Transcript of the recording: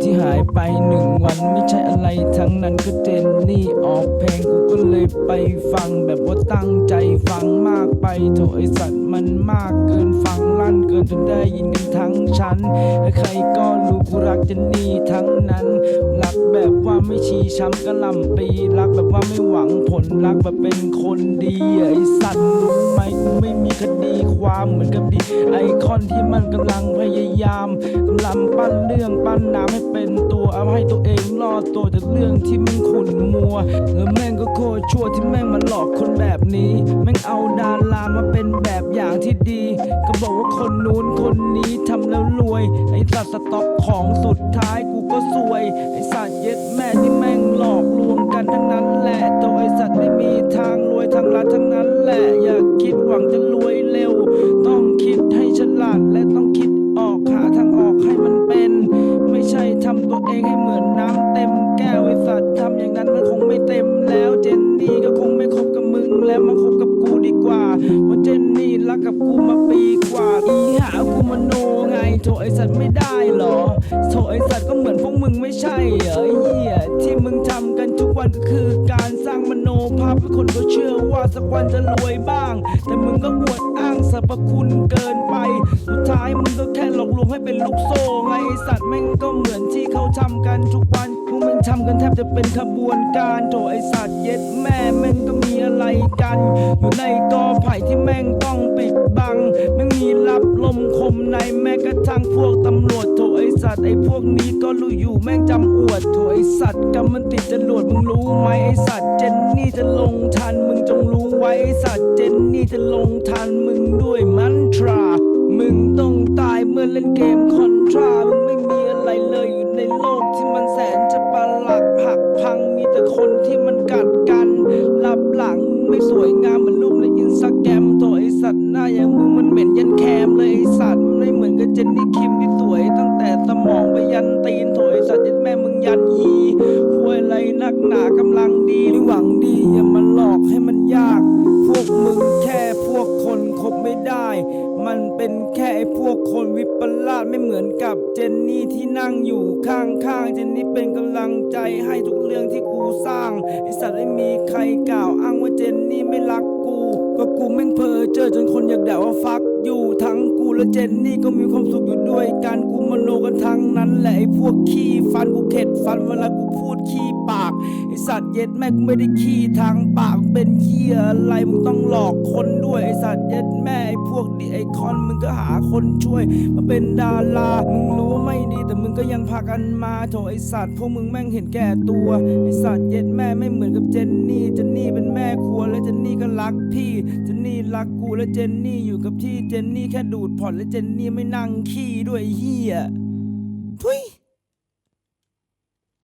ที่หายไปหนึ่งวันไม่ใช่อะไรทั้งนั้นก็เจนนี่ออกเพลงกูก็เลยไปฟังแบบว่าตั้งใจฟังมากไปโถไอสัตว์มันมากเกินฟังลั่นเกินจนได้ยินกันทั้งชั้นใครก็รู้กูรักเจนนี่ทั้งนั้นรักแบบว่าไม่ชีช้ำกระลำปีรักแบบว่าไม่หวังผลรักแบบเป็นคนดีไอสัตว์รู้ไหมกูไม่มีคดี ความเหมือนกับดีไอคอนที่มันกำลังพยายามกำลังปั้นเรื่องปั้นน้ำให้เป็นตัวเอาให้ตัวเองรอดตัวจากเรื่องที่มันขุ่นมัวแล้วแม่งก็โคตรชั่วที่แม่งมาหลอกคนแบบนี้ แม่งเอาดารามาเป็นแบบอย่างที่ดี ก็บอกว่าคนนู้นคนนี้ทำแล้วรวย ไอสัตว์สต็อกของสุดท้ายกูก็ซวย ไอสัตว์เย็ดแม่ที่แม่ง มือนน้ำเต็มแก้วไอสัตว์ทำอย่างนั้นมันคงไม่เต็มแล้วเจนนี่ก็คงไม่คบกับมึงแล้วมาคบกับกูดีกว่าเพราะเจนนี่รักกับกูมาปีกว่าอีหากูมโนไงโถไอสัตว์ไม่ได้เหรอโถไอสัตว์ก็เหมือนพวกมึงไม่ใช่เหรอเหี้ยที่มึงทำกันทุกวันก็คือการสร้างมโนภาพให้คนก็เชื่อว่าสักวันจะรวยบ้าง แต่มึงก็อวดอ้างสรรพคุณเกินไปสุดท้ายมึงก็ ลอกลวงให้เป็นลูกโซ่ไงไอสัตว์แม่งก็เหมือนที่เขาทำกันทุกวันพวกมึงทำกันแทบจะเป็นขบวนการโถไอสัตว์เย็ดแม่แม่งก็มีอะไรกัน อยู่ในกอไผ่ที่แม่งต้องปิดบังแม่งมีรับลมคมในแม้กระทั่งพวกตำรวจโถไอสัตว์ไอพวกนี้ก็รู้อยู่แม่งจำอวดโถไอสัตว์กำมันติดจรวดมึงรู้ไหมไอสัตว์เจนนี่จะลงทันมึงจงรู้ไว้ไอสัตว์เจนนี่จะลงทันมึงด้วยมันตรา มึงต้องตายเมื่อเล่นเกมคอนทรา มึงไม่มีอะไรเลยอยู่ในโลกที่มันแสนจะประหลักหักพังมีแต่คนที่มันกัดกันรับหลังมึงไม่สวยงามเหมือนรูปในอินสตาแกรมโถไอสัตว์หน้าอย่างมึงมันเหม็นยันแคมเลยไอสัตว์มันไม่เหมือนกับเจนนี่คิมที่สวย ตั้งแต่สมองไปยันตีนโถไอสัตว์ยันแม่มึงยันยีควยอะไรนักหนากำลังดีหรือหวังดีอย่ามาหลอกให้มันยาก พวกมึง มันเป็นแค่ไอ้พวกคนวิปลาสไม่เหมือนกับเจนนี่ที่นั่งอยู่ข้างๆ เจนนี่เป็นกำลังใจให้ทุกเรื่องที่กูสร้างไอสัตว์ไม่มีใครกล่าวอ้างว่าเจนนี่ไม่รักกูก็กูแม่งเพ้อเจอจนคนอยากด่าว่าฟักอยู่ทั้งกูและเจนนี่ก็มีความสุขอยู่ด้วยกันกูมโนกันทั้งนั้นแหละไอ้พวกขี้ฟันกูเข็ดฟันเวลากู สัตว์เย็ดแม่กูไม่ได้ขี้ทางปากเป็นเขี้อะไรมึงต้องหลอกคนด้วยไอสัตว์เย็ดแม่ไอพวกดีไอคอนมึงก็หาคนช่วยมาเป็นดารามึงรู้ไม่ดีแต่มึงก็ยังพากันมาโถไอสัตว์พวกมึงแม่งเห็นแก่ตัวไอสัตว์เย็ดแม่ไม่เหมือนกับเจนนี่เจนนี่เป็นแม่ครัวและเจนนี่ก็รักพี่เจนนี่รักกูและเจนนี่อยู่กับที่เจนนี่แค่ดูดผ่อนและเจนนี่ไม่นั่งขี้ด้วยเฮีย